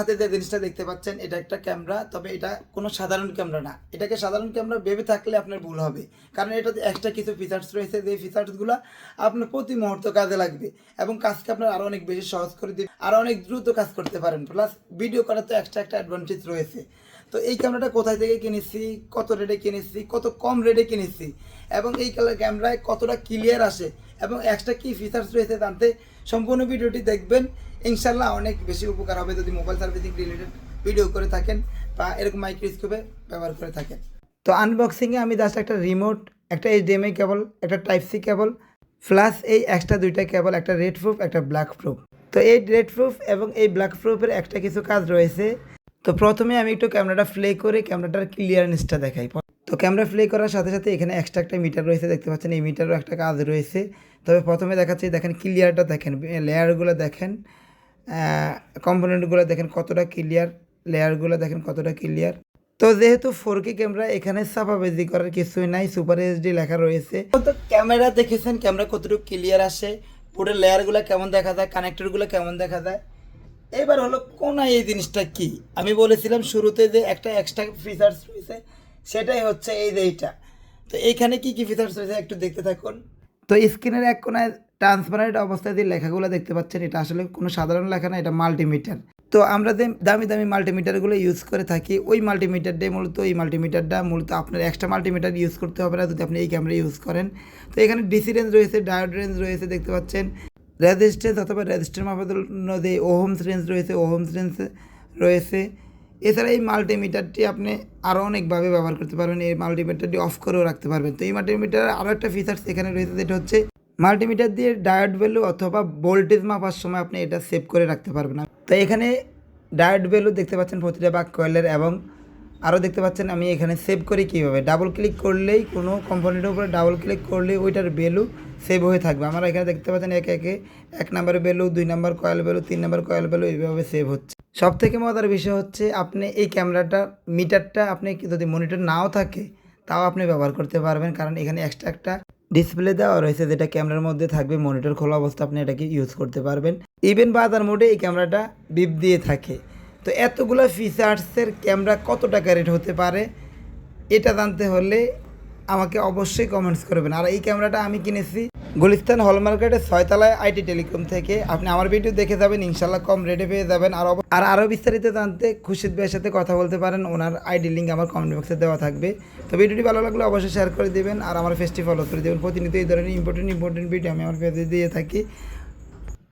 হাতে যে জিনিসটা দেখতে পাচ্ছেন, এটা একটা ক্যামেরা, তবে এটা কোনো সাধারণ ক্যামেরা না। এটাকে সাধারণ ক্যামেরা ভেবে থাকলে আপনার ভুল হবে। কারণ এটাতে এক্সট্রা কিছু ফিচার্স রয়েছে, যে ফিচার্সগুলো আপনার প্রতি মুহূর্ত কাজে লাগবে এবং কাজকে আপনার আরও অনেক বেশি সহজ করে দিবে আরও অনেক দ্রুত কাজ করতে পারেন। প্লাস ভিডিও করার তো এক্সট্রা একটা অ্যাডভান্টেজ রয়েছে। তো এই ক্যামেরাটা কোথায় থেকে কিনেছি, কত রেটে কিনেছি, কত কম রেটে কিনেছি এবং এই ক্যামেরায় কতটা ক্লিয়ার আসে এবং এক্সট্রা কী ফিচার্স রয়েছে জানতে সম্পূর্ণ ভিডিওটি দেখবেন। ইনশাল্লাহ অনেক বেশি উপকার হবে যদি মোবাইল সার্ভিসিং রিলেটেড ভিডিও করে থাকেন বা এরকম মাইক্রোস্কোপে ব্যবহার করে থাকেন। তো আনবক্সিংয়ে আমি জাস্ট একটা রিমোট একটা এইচডিএমআই কেবল একটা টাইপ সি কেবল প্লাস এই এক্সট্রা দুইটা কেবল একটা রেড প্রুফ একটা ব্ল্যাক প্রুফ তো এই রেড প্রুফ এবং এই ব্ল্যাক প্রুফের একটা কিছু কাজ রয়েছে। তো প্রথমে আমি একটু ক্যামেরাটা প্লে করে ক্যামেরাটার ক্লিয়ারেন্সটা দেখাই। তো ক্যামেরা প্লে করার সাথে সাথে এখানে এক্সট্রা একটা মিটার রয়েছে, দেখতে পাচ্ছেন, এই মিটারও একটা কাজ রয়েছে। তবে প্রথমে দেখাচ্ছি, দেখেন ক্লিয়ারটা দেখেন লেয়ারগুলো দেখেন কম্পোনেন্টগুলো দেখেন কতটা ক্লিয়ার লেয়ারগুলো দেখেন কতটা ক্লিয়ার তো যেহেতু ফোর কে ক্যামেরা এখানে সাফাবেজি করার কিছুই নাই সুপার এইচডি লেখা রয়েছে। তো ক্যামেরা দেখেছেন ক্যামেরা কতটুকু ক্লিয়ার আসে, পুরো লেয়ারগুলো কেমন দেখা যায় কানেক্টরগুলো কেমন দেখা যায়। এবার হলো কোনায় এই জিনিসটা কি? আমি বলেছিলাম শুরুতে যে একটা এক্সট্রা ফিচার্স রয়েছে সেটাই হচ্ছে এই যে এইটা। তো এইখানে কি কি ফিচার্স রয়েছে একটু দেখতে থাকুন। তো স্ক্রিনের এক কোনায় ট্রান্সপারেন্ট অবস্থায় যে লেখাগুলো দেখতে পাচ্ছেন, এটা আসলে কোনো সাধারণ লেখা না, এটা মাল্টিমিটার তো আমরা যে দামি দামি মাল্টিমিটারগুলো ইউজ করে থাকি, ওই মাল্টিমিটারটাই মূলত, এই মাল্টিমিটারটা মূলত আপনার এক্সট্রা মাল্টিমিটার ইউজ করতে হবে না যদি আপনি এই ক্যামেরা ইউজ করেন। তো এখানে ডিসি রেঞ্জ রয়েছে ডায়োড রেঞ্জ রয়েছে, দেখতে পাচ্ছেন। রেজিস্ট্যান্স অথবা রেজিস্ট্যান্স মাপার জন্য যে ওহমস রেঞ্জ রয়েছে ওহমস রেঞ্জ রয়েছে। এছাড়া এই মাল্টিমিটারটি আপনি আরও অনেকভাবে ব্যবহার করতে পারবেন। এই মাল্টিমিটারটি অফ করেও রাখতে পারবেন। তো এই মাল্টিমিটার আরও একটা ফিচার্স এখানে রয়েছে, যেটা হচ্ছে মাল্টিমিটার দিয়ে ডায়োড ভ্যালু অথবা ভোল্টেজ মাপার সময় আপনি এটা সেভ করে রাখতে পারবেন। তো এখানে ডায়োড ভ্যালু দেখতে পাচ্ছেন প্রতিটা বাক কয়েলের এবং আরও দেখতে পাচ্ছেন আমি এখানে সেভ করি কীভাবে। ডাবল ক্লিক করলেই কোনো কম্পোনেন্টের উপরে ডাবল ক্লিক করলেই ওইটার ভ্যালু সেভ হয়ে থাকবে। আমরা এখানে দেখতে পাচ্ছেন একে একে এক নাম্বার ভ্যালু দুই নাম্বার কয়েল ভ্যালু তিন নাম্বার কয়েল ভ্যালু এইভাবে সেভ হচ্ছে। সব থেকে মজার বিষয় হচ্ছে আপনি এই ক্যামেরাটা, মিটারটা আপনি যদি মনিটর নাও থাকে, তাও আপনি ব্যবহার করতে পারবেন। কারণ এখানে এক্সট্রা একটা ডিসপ্লে দেওয়া রয়েছে, যেটা ক্যামেরার মধ্যে থাকবে। মনিটর খোলা অবস্থা আপনি এটাকে ইউজ করতে পারবেন। ইভেন বাজার মোডে এই ক্যামেরাটা বিপ দিয়ে থাকে। তো এতগুলো ফিচার্সের ক্যামেরা কত টাকা রেট হতে পারে? এটা জানতে হলে আমাকে অবশ্যই কমেন্টস করবেন। আর এই ক্যামেরাটা আমি কিনেছি গুলিস্তান হল মার্কেটের ছয়তলায় আইটি টেলিকম থেকে। আপনি আমার ভিডিও দেখে যাবেন ইনশাল্লাহ কম রেটে পেয়ে যাবেন। আর আর আরও বিস্তারিত জানতে খুশিদ ভাইয়ের সাথে কথা বলতে পারেন, ওনার আইডি লিঙ্ক আমার কমেন্ট বক্সে দেওয়া থাকবে। তো ভিডিওটি ভালো লাগলে অবশ্যই শেয়ার করে দেবেন, আর আমার ফেসটি ফলো করে দেবেন। প্রতিনিয়ত এই ধরনের ইম্পর্টেন্ট ইম্পর্টেন্ট ভিডিও আমি আমার পেজে দিয়ে থাকি।